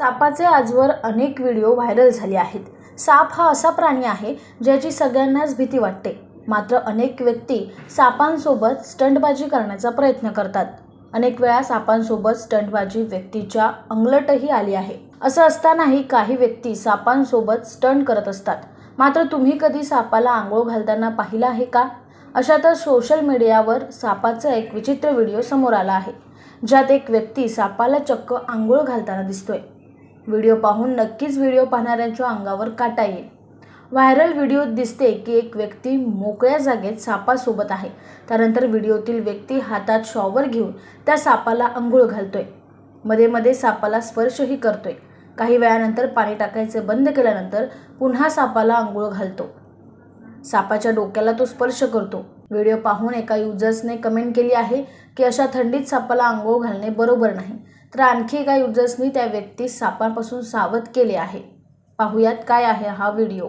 सापाचे आजवर अनेक video viral झाले आहेत. साप हा असा प्राणी आहे ज्याची सगळ्यांनाच भीती वाटते. मात्र अनेक व्यक्ती सापांसोबत स्टंटबाजी करण्याचा प्रयत्न करतात. अनेक वेळा सापांसोबत स्टंटबाजी व्यक्तीच्या अंगलटही आली आहे. असं असतानाही काही व्यक्ती सापांसोबत स्टंट करत असतात. मात्र तुम्ही कधी सापाला आंघोळ घालताना पाहिलं आहे का? अशातच सोशल मीडियावर सापाचा एक विचित्र व्हिडिओ समोर आला आहे. ज्यात एक व्यक्ती सापाला चक्क आंघोळ घालताना दिसतोय. व्हिडिओ पाहून नक्कीच व्हिडिओ पाहणाऱ्यांच्या अंगावर काटा येईल. व्हायरल व्हिडिओत दिसते की एक व्यक्ती मोकळ्या जागेत सापासोबत आहे. त्यानंतर व्हिडिओतील व्यक्ती हातात शॉवर घेऊन त्या सापाला अंघोळ घालतोय. मध्ये मध्ये सापाला स्पर्शही करतोय. काही वेळानंतर पाणी टाकायचे बंद केल्यानंतर पुन्हा सापाला अंघोळ घालतो. सापाच्या डोक्याला तो स्पर्श करतो. व्हिडिओ पाहून एका युजर्सने कमेंट केली आहे की अशा थंडीत सापाला आंघोळ घालणे बरोबर नाही. तर आणखी एका युजर्सनी त्या व्यक्तीस सापापासून सावध केले आहे. पाहुयात काय आहे हा व्हिडिओ